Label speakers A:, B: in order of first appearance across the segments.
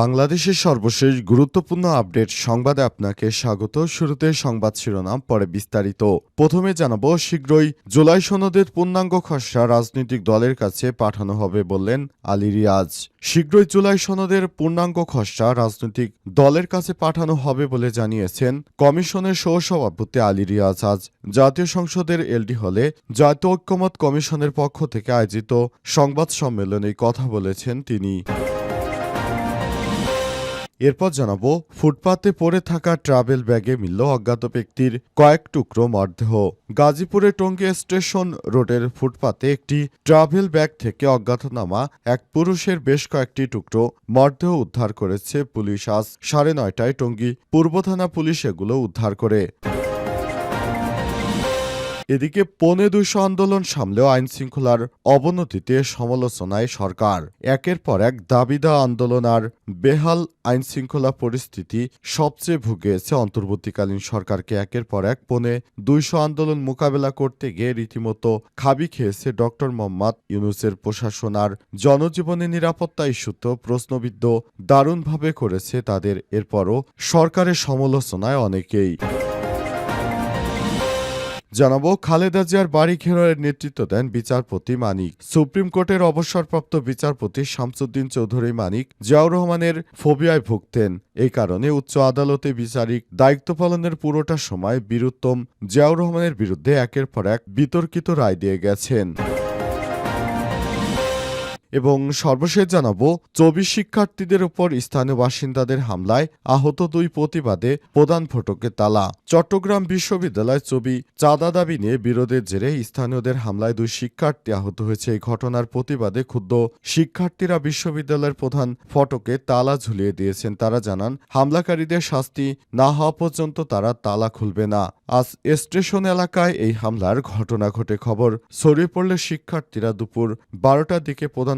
A: বাংলাদেশের সর্বশেষ গুরুত্বপূর্ণ আপডেট সংবাদে আপনাকে স্বাগত। শুরুতে সংবাদ শিরোনাম, পরে বিস্তারিত। প্রথমে জানাব, শীঘ্রই জুলাই সনদের পূর্ণাঙ্গ খসড়া রাজনৈতিক দলের কাছে পাঠানো হবে বললেন আলী রিয়াজ। শীঘ্রই জুলাই সনদের পূর্ণাঙ্গ খসড়া রাজনৈতিক দলের কাছে পাঠানো হবে বলে জানিয়েছেন কমিশনের সহসভাপতি আলী রিয়াজ। আজ জাতীয় সংসদের এলডি হলে জাতীয় ঐক্যমত কমিশনের পক্ষ থেকে আয়োজিত সংবাদ সম্মেলনে কথা বলেছেন তিনি। এরপর জানাব, ফুটপাতে পড়ে থাকা ট্রাভেল ব্যাগে মিলল অজ্ঞাত ব্যক্তির কয়েক টুকরো মরদেহ। গাজীপুরে টঙ্গী স্টেশন রোডের ফুটপাতে একটি ট্রাভেল ব্যাগ থেকে অজ্ঞাতনামা এক পুরুষের বেশ কয়েকটি টুকরো মরদেহ উদ্ধার করেছে পুলিশ। আজ সাড়ে নয়টায় টঙ্গী পূর্ব থানা পুলিশ এগুলো উদ্ধার করে। এদিকে পৌনে দুইশো আন্দোলন সামলেও আইন শৃঙ্খলার অবনতিতে সমালোচনায় সরকার। একের পর এক দাবিদা আন্দোলন আর বেহাল আইন শৃঙ্খলা পরিস্থিতি সবচেয়ে ভুগিয়েছে অন্তর্বর্তীকালীন সরকারকে। একের পর এক পৌনে দুইশো আন্দোলন মোকাবেলা করতে গিয়ে রীতিমতো খাবি খেয়েছে ডক্টর মোহাম্মদ ইউনুসের প্রশাসন আর জনজীবনে নিরাপত্তা ইস্যুত প্রশ্নবিদ্ধ দারুণভাবে করেছে তাদের। এরপরও সরকারের সমালোচনায় অনেকেই জানাব, খালেদা জিয়ার বাড়ি ঘেরাওয়ের নেতৃত্ব দেন বিচারপতি মানিক। সুপ্রিম কোর্টের অবসরপ্রাপ্ত বিচারপতি শামসুদ্দিন চৌধুরী মানিক জিয়াউর রহমানের ফোবিয়ায় ভুগতেন। এই কারণে উচ্চ আদালতে বিচারিক দায়িত্ব পালনের পুরোটা সময় বীরুত্তম জিয়াউর রহমানের বিরুদ্ধে একের পর এক বিতর্কিত রায় দিয়ে গেছেন। এবং সর্বশেষ জানাব, চব্বিশ শিক্ষার্থীদের উপর স্থানীয় বাসিন্দাদের হামলায় আহত দুই প্রতিবাদে প্রধান ফটকে তালা। চট্টগ্রাম বিশ্ববিদ্যালয় ছবি চাঁদা দাবি নিয়ে বিরোধের জেরে স্থানীয়দের হামলায় দুই শিক্ষার্থী আহত হয়েছে। এই ঘটনার প্রতিবাদে ক্ষুব্ধ শিক্ষার্থীরা বিশ্ববিদ্যালয়ের প্রধান ফটকে তালা ঝুলিয়ে দিয়েছেন। তারা জানান, হামলাকারীদের শাস্তি না হওয়া পর্যন্ত তারা তালা খুলবে না। আজ স্টেশন এলাকায় এই হামলার ঘটনা ঘটে। খবর ছড়িয়ে পড়লে শিক্ষার্থীরা দুপুর বারোটার দিকে প্রধান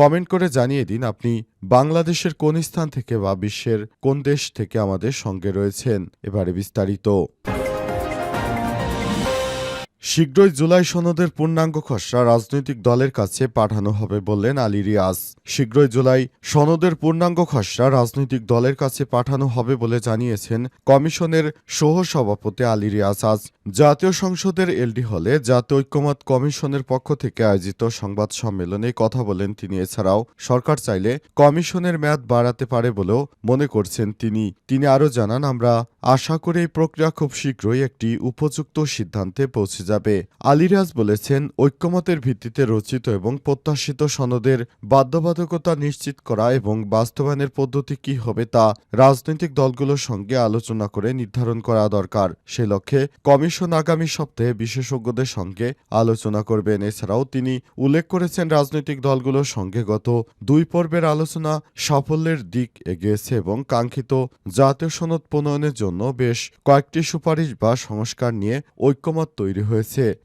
A: কমেন্ট করে জানিয়ে দিন আপনি বাংলাদেশের কোন স্থান থেকে বা বিশ্বের কোন দেশ থেকে আমাদের সঙ্গে রয়েছেন, এবারে বিস্তারিত। শীঘ্রই জুলাই সনদের পূর্ণাঙ্গ খসড়া রাজনৈতিক দলের কাছে পাঠানো হবে বললেন আলী রিয়াজ। শীঘ্রই জুলাই সনদের পূর্ণাঙ্গ খসড়া রাজনৈতিক দলের কাছে পাঠানো হবে বলে জানিয়েছেন কমিশনের সহ সভাপতি আলী রিয়াজ। আজ জাতীয় সংসদের এলডি হলে জাতীয় ঐক্যমত কমিশনের পক্ষ থেকে আয়োজিত সংবাদ সম্মেলনে কথা বলেন তিনি। এছাড়াও সরকার চাইলে কমিশনের মেয়াদ বাড়াতে পারে বলেও মনে করছেন তিনি। তিনি আরও জানান, আমরা আশা করি এই প্রক্রিয়া খুব শীঘ্রই একটি উপযুক্ত সিদ্ধান্তে পৌঁছে যাবে। আলিরাজ বলেছেন, ঐক্যমতের ভিত্তিতে রচিত এবং প্রত্যাশিত সনদের বাধ্যবাধকতা নিশ্চিত করা এবং বাস্তবায়নের পদ্ধতি কি হবে তা রাজনৈতিক দলগুলোর সঙ্গে আলোচনা করে নির্ধারণ করা দরকার। সে লক্ষ্যে কমিশন আগামী সপ্তাহে বিশেষজ্ঞদের সঙ্গে আলোচনা করবেন। এছাড়াও তিনি উল্লেখ করেছেন, রাজনৈতিক দলগুলোর সঙ্গে গত দুই পর্বের আলোচনা সাফল্যের দিক এগিয়েছে এবং কাঙ্ক্ষিত জাতীয় সনদ প্রণয়নের জন্য বেশ কয়েকটি সুপারিশ বা সংস্কার নিয়ে ঐক্যমত তৈরি হয়েছে।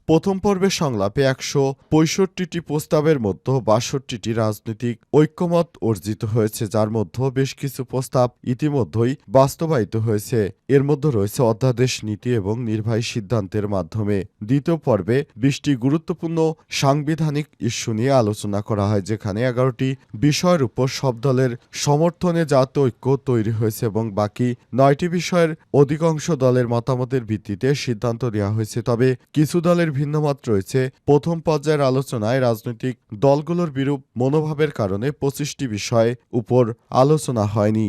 A: প্রথম পর্বের সংলাপে একশো পঁয়ষট্টিটি প্রস্তাবের মধ্যে বাষট্টিটি রাজনৈতিক ঐক্যমত অর্জিত হয়েছে, যার মধ্যে বেশ কিছু প্রস্তাব ইতিমধ্যেই বাস্তবায়িত হয়েছে। এর মধ্যে রয়েছে অধ্যাদেশ নীতি এবং নির্বাহী সিদ্ধান্তের মাধ্যমে। দ্বিতীয় পর্বে বিশটি গুরুত্বপূর্ণ সাংবিধানিক ইস্যু নিয়ে আলোচনা করা হয়, যেখানে এগারোটি বিষয়ের উপর সব দলের সমর্থনে জাতীয় ঐক্য তৈরি হয়েছে এবং বাকি নয়টি বিষয়ের অধিকাংশ দলের মতামতের ভিত্তিতে সিদ্ধান্ত নেওয়া হয়েছে। তবে কিছু দলের ভিন্নমত রয়েছে। প্রথম পর্যায়ের আলোচনায় রাজনৈতিক দলগুলোর বিরূপ মনোভাবের কারণে পঁচিশটি বিষয় উপর আলোচনা হয়নি।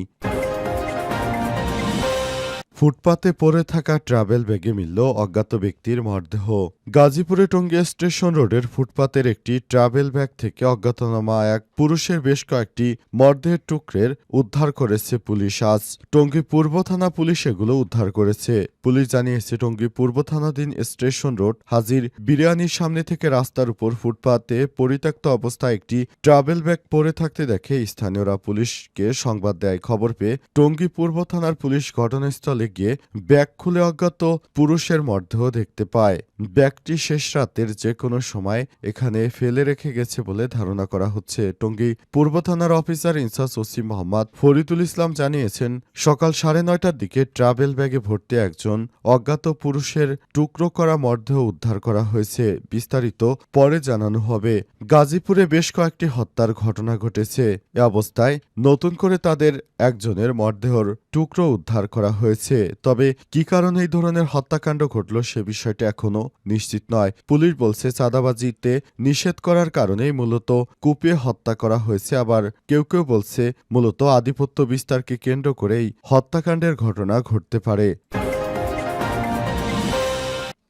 A: ফুটপাতে পড়ে থাকা ট্রাভেল ব্যাগে মিলল অজ্ঞাত ব্যক্তির মরদেহ। গাজীপুরে টঙ্গী স্টেশন রোডের ফুটপাতের একটি ট্রাভেল ব্যাগ থেকে অজ্ঞাতনামা এক পুরুষের বেশ কয়েকটি মরদেহের টুকরের উদ্ধার করেছে পুলিশ। আজ টঙ্গী পূর্ব থানা পুলিশ এগুলো উদ্ধার করেছে। পুলিশ জানিয়েছে টঙ্গী পূর্ব থানাধীন স্টেশন রোড, হাজির বিরিয়ানির সামনে থেকে রাস্তার উপর ফুটপাতে পরিত্যক্ত অবস্থায় একটি ট্রাভেল ব্যাগ পড়ে থাকতে দেখে স্থানীয়রা পুলিশকে সংবাদ দেয়। খবর পেয়ে টঙ্গী পূর্ব থানার পুলিশ ঘটনাস্থলে গিয়ে ব্যাগ খুলে অজ্ঞাত পুরুষের মরদেহ দেখতে পায়। ব্যাগটি শেষ রাতের যে কোনো সময় এখানে ফেলে রেখে গেছে বলে ধারণা করা হচ্ছে। টঙ্গী পূর্ব থানার officer in charge OC Mohammad Faridul Islam জানিয়েছেন, সকাল সাড়ে নয়টার দিকে ট্রাভেল ব্যাগে ভর্তি একজন অজ্ঞাত পুরুষের টুকরো করা মরদেহ উদ্ধার করা হয়েছে, বিস্তারিত পরে জানানো হবে। গাজীপুরে বেশ কয়েকটি হত্যার ঘটনা ঘটেছে। এ অবস্থায় নতুন করে তাদের একজনের মরদেহর টুকরো উদ্ধার করা হয়েছে। তবে কি কারণে এই ধরনের হত্যাকাণ্ড ঘটল সে বিষয়টি এখনও নিশ্চিত নয়। পুলিশ বলছে, চাঁদাবাজিতে নিষেধ করার কারণেই মূলত কুপিয়ে হত্যা করা হয়েছে। আবার কেউ কেউ বলছে, মূলত আধিপত্য বিস্তারকে কেন্দ্র করেই হত্যাকাণ্ডের ঘটনা ঘটতে পারে।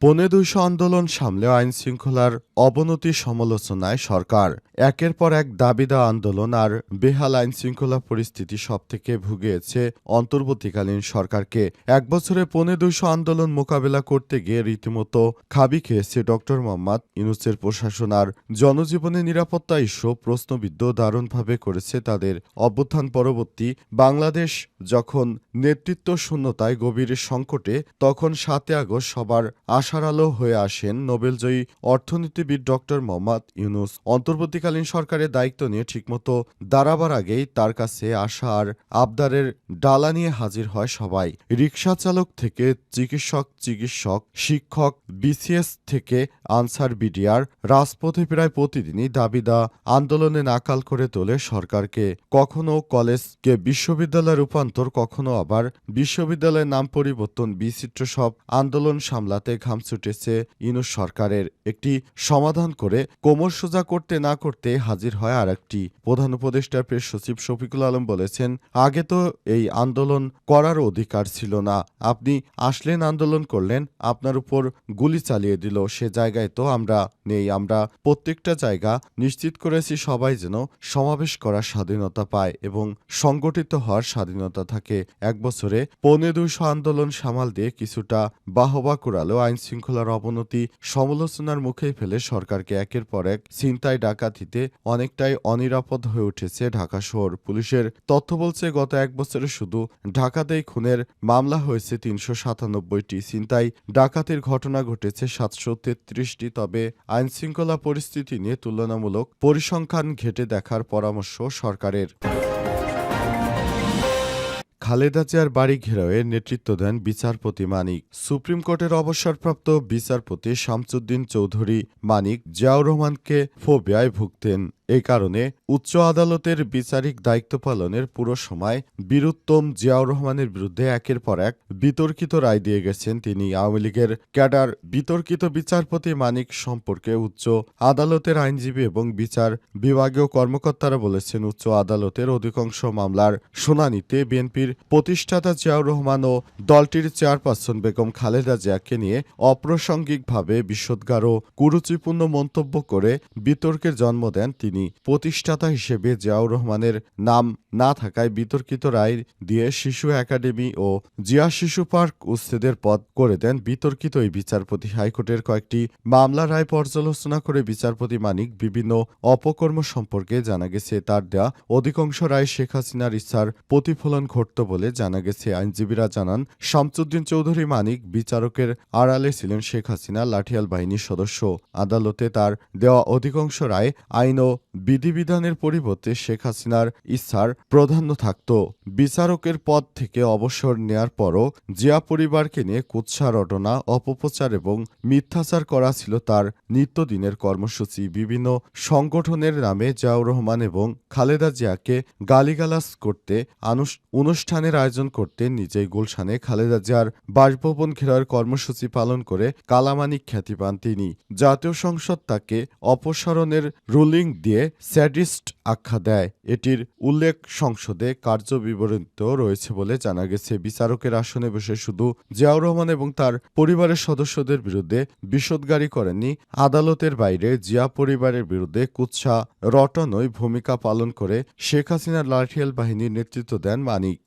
A: পনে দুইশো আন্দোলন সামলেও আইন শৃঙ্খলার অবনতি সমালোচনায় সরকার। একের পর এক দাবিদা আন্দোলন আর বেহাল আইন শৃঙ্খলা পরিস্থিতি সবথেকে ভুগিয়েছে অন্তর্বর্তীকালীন সরকারকে। এক বছরে পনে দুইশো আন্দোলন মোকাবেলা করতে গিয়ে রীতিমতো খাবি খেয়েছে ডক্টর মোহাম্মদ ইনুসের প্রশাসন আর জনজীবনে নিরাপত্তা ইস্যু প্রশ্নবিদ্ধ দারুণভাবে করেছে তাদের অভ্যুত্থান পরবর্তী বাংলাদেশ যখন নেতৃত্ব শূন্যতায় গভীর সংকটে, তখন সাতে আগস্ট সবার আশার আলো হয়ে আসেন নোবেলজয়ী অর্থনীতিবিদ ডক্টর মোহাম্মদ ইউনুস। অন্তর্বর্তীকালীন সরকারের দায়িত্ব নিয়ে ঠিকমতো দাঁড়াবার আগেই তার কাছে আশা আর আবদারের ডালা নিয়ে হাজির হয় সবাই। রিক্সা চালক থেকে চিকিৎসক চিকিৎসক, শিক্ষক, বিসিএস থেকে আনসার বিডিআর রাজপথে প্রায় প্রতিদিনই দাবিদা আন্দোলনে নাকাল করে তোলে সরকারকে। কখনো কলেজকে বিশ্ববিদ্যালয় রূপান্তর, কখনো আবার বিশ্ববিদ্যালয়ের নাম পরিবর্তন, বিচিত্র সব আন্দোলন সামলাতে ঘাম ছুটেছে ইনুস সরকারের। একটি সমাধান করে কোমর সোজা করতে না করতে হাজির হয় আর একটি প্রধান উপদেষ্টা প্রেস সচিব শফিকুল আলম বলেছেন, আগে তো এই আন্দোলন করার অধিকার ছিল না। আপনি আসলেন আন্দোলন করলেন, আপনার উপর গুলি চালিয়ে দিল। সে জায়গায় তো আমরা নেই। আমরা প্রত্যেকটা জায়গা নিশ্চিত করেছি সবাই যেন সমাবেশ করার স্বাধীনতা পায় এবং সংগঠিত হওয়ার স্বাধীনতা থাকে। এক বছরে পৌনে দুইশো আন্দোলন সামাল দিয়ে কিছুটা বাহবা কুড়ালেও আইন শৃঙ্খলার অবনতি সমালোচনার মুখে ফেলে সরকারকে একের পর এক ছিনতাই ডাকাতিতে অনেকটাই অনিরাপদ হয়ে উঠেছে ঢাকা শহর। পুলিশের তথ্য বলছে, গত এক বছরে শুধু ঢাকাতেই খুনের মামলা হয়েছে তিনশো সাতানব্বইটি। ছিনতাই ডাকাতির ঘটনা ঘটেছে সাতশো তেত্রিশটি। তবে আইন শৃঙ্খলা পরিস্থিতি নিয়ে তুলনামূলক পরিসংখ্যান ঘেটে দেখার পরামর্শ সরকারের। খালেদা জিয়ার বাড়ি ঘেরাওয়ের নেতৃত্ব দেন বিচারপতি মানিক। সুপ্রিম কোর্টের অবসরপ্রাপ্ত বিচারপতি শামসুদ্দিন চৌধুরী মানিক জিয়াউর রহমানকে ফোবিয়ায় ভুগতেন। এই কারণে উচ্চ আদালতের বিচারিক দায়িত্ব পালনের পুরো সময় বীরুত্তম জিয়াউর রহমানের বিরুদ্ধে একের পর এক বিতর্কিত রায় দিয়ে গেছেন তিনি। আওয়ামী লীগের ক্যাডার বিতর্কিত বিচারপতি মানিক সম্পর্কে উচ্চ আদালতের আইনজীবী এবং বিচার বিভাগীয় কর্মকর্তারা বলেছেন, উচ্চ আদালতের অধিকাংশ মামলার শুনানিতে বিএনপির প্রতিষ্ঠাতা জিয়াউর রহমান ও দলটির চেয়ারপারসন বেগম খালেদা জিয়াকে নিয়ে অপ্রাসঙ্গিকভাবে বিশোদ্গার ও কুরুচিপূর্ণ মন্তব্য করে বিতর্কের জন্ম দেন তিনি। প্রতিষ্ঠাতা হিসেবে জিয়াউর রহমানের নাম না থাকায় বিতর্কিত রায় দিয়ে শিশু একাডেমি ও জিয়া শিশু পার্ক উচ্ছেদের পদ করে দেন বিতর্কিত এই বিচারপতি। হাইকোর্টের কয়েকটি মামলা রায় পর্যালোচনা করে বিচারপতি মানিক বিভিন্ন অপকর্ম সম্পর্কে জানা গেছে। তার দেয়া অধিকাংশ রায় শেখ হাসিনার ইচ্ছার প্রতিফলন ঘটত বলে জানা গেছে। আইনজীবীরা জানান, শামসুদ্দিন চৌধুরী মানিক বিচারকের আড়ালে ছিলেন শেখ হাসিনা লাঠিয়াল বাহিনীর সদস্য। আদালতে তার দেওয়া অধিকাংশ রায় আইন ও বিধিবিধানের পরিবর্তে শেখ হাসিনার ইচ্ছার প্রাধান্য থাকত। বিচারকের পদ থেকে অবসর নেয়ার পরও জিয়া পরিবারকে নিয়ে কুৎসা, রটনা, অপপ্রচার এবং মিথ্যাচার করা ছিল তার নিত্যদিনের কর্মসূচি। বিভিন্ন সংগঠনের নামে জিয়াউর রহমান এবং খালেদা জিয়াকে গালিগালাজ করতে অনুষ্ঠানের আয়োজন করতে নিজেই গুলশানে খালেদা জিয়ার বাসভবন ঘেরার কর্মসূচি পালন করে কালামানিক খ্যাতি পান তিনি। জাতীয় সংসদ তাকে অপসারণের রুলিং দিয়ে স্যাডিস্ট আখ্যা দেয়। এটির উল্লেখ সংসদে কার্য বিবরণিত রয়েছে বলে জানা গেছে। বিচারকের আসনে বসে শুধু জিয়াউর রহমান এবং তার পরিবারের সদস্যদের বিরুদ্ধে বিষোদ্গারি করেননি। আদালতের বাইরে জিয়া পরিবারের বিরুদ্ধে কুৎসা রটনই ভূমিকা পালন করে শেখ হাসিনার লাঠিয়াল বাহিনীর নেতৃত্ব দেন মানিক।